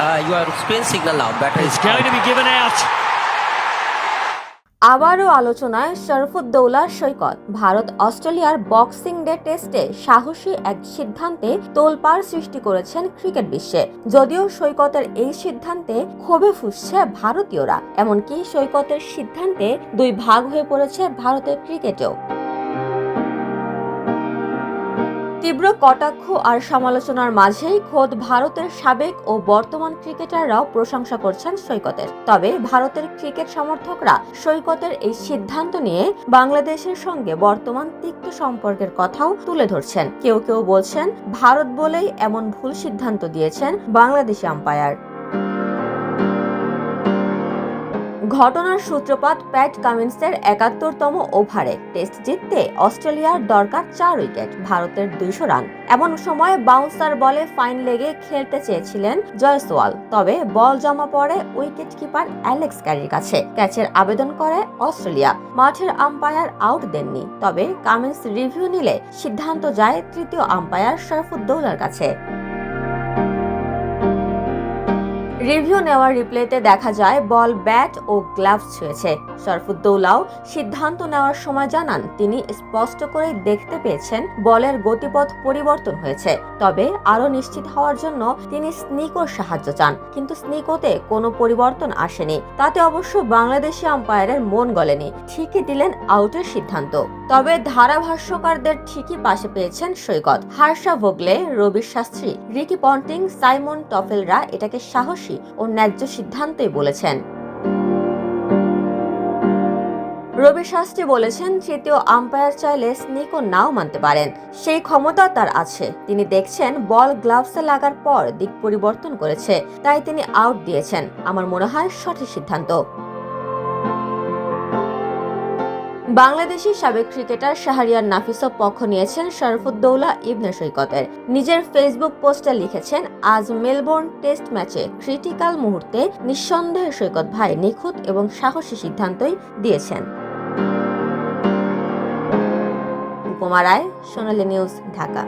uh, your spin signal now. Batter is It's going to be given out. আবারও আলোচনায় শরফুদ্দৌলা সৈকত ভারত অস্ট্রেলিয়ার boxing day টেস্টে সাহসী এক সিদ্ধান্তে তোলপাড় সৃষ্টি করেছেন ক্রিকেট বিশ্বে যদিও সৈকতের এই সিদ্ধান্তে ক্ষোভে ফুসছে ভারতীয়রা এমনকি সৈকতের সিদ্ধান্তে দুই ভাগ হয়ে পড়েছে ভারতের ক্রিকেটেও তীব্র কটাক্ষ আর সমালোচনার মাঝেই খোদ ভারতের সাবেক ও বর্তমান ক্রিকেটাররাও প্রশংসা করছেন সৈকতের। তবে ভারতের ক্রিকেট সমর্থকরা সৈকতের এই সিদ্ধান্ত নিয়ে বাংলাদেশের সঙ্গে বর্তমান তিক্ত সম্পর্কের কথাও তুলে ধরছেন। কেউ কেউ বলছেন, ভারত বলেই এমন ভুল সিদ্ধান্ত দিয়েছেন বাংলাদেশি আম্পায়ার। ঘটনার সূত্রপাত প্যাট কামিন্সের একাত্তরতম ওভারে। টেস্ট জিততে অস্ট্রেলিয়ার দরকার চার উইকেট, ভারতের দুইশো রান। এমন সময় বাউন্সার বলে ফাইন লেগে খেলতে চেয়েছিলেন জয়সওয়াল। তবে বল জমা পড়ে উইকেট কিপার অ্যালেক্স ক্যারির কাছে। ক্যাচের আবেদন করে অস্ট্রেলিয়া। মাঠের আম্পায়ার আউট দেননি। তবে কামিন্স রিভিউ নিলে সিদ্ধান্ত যায় তৃতীয় আম্পায়ার শরফুদ্দৌলার কাছে। রিভিউ নেওয়ার রিপ্লেতে দেখা যায়, বল, ব্যাট ও গ্লাভস ছুঁয়েছে। শরফুদ্দৌলাও সিদ্ধান্ত নেওয়ার সময় জানান, তিনি স্পষ্ট করে দেখতে পেয়েছেন বলের গতিপথ পরিবর্তন হয়েছে। তবে আরও নিশ্চিত হওয়ার জন্য তিনি স্নিকোর সাহায্য চান, কিন্তু স্নিকোতে কোনো পরিবর্তন আসেনি। তাতে অবশ্য বাংলাদেশি আম্পায়ারের মন গলেনি, ঠিকই দিলেন আউটের সিদ্ধান্ত। তবে ধারাভাষ্যকারদের ঠিকই পাশে পেয়েছেন Saikat. Harsha Bhogle Ravi Shastri, Ricky Ponting, Simon টফেলরা এটাকে সাহসী ও ন্যায্য সিদ্ধান্তই বলেছেন। রবি শাস্ত্রী বলেছেন, তৃতীয় আম্পায়ার চাইলে স্নেকও নাও মানতে পারেন। সেই ক্ষমতা তার আছে। তিনি দেখছেন, বল গ্লাভসে লাগার পর দিক পরিবর্তন করেছে। তাই তিনি আউট দিয়েছেন। আমার মনে হয় সঠিক সিদ্ধান্ত। বাংলাদেশি সাবেক ক্রিকেটার শাহরিয়ার নাফিসও পক্ষ নিয়েছেন শরফুদ্দৌলা ইবনে সৈকতের। নিজের ফেসবুক পোস্টে লিখেছেন, আজ মেলবোর্ন টেস্ট ম্যাচে ক্রিটিক্যাল মুহূর্তে নিঃসন্দেহে সৈকত ভাই নিখুঁত এবং সাহসী সিদ্ধান্তই দিয়েছেন। উপমা রায় সোনালী নিউজ ঢাকা।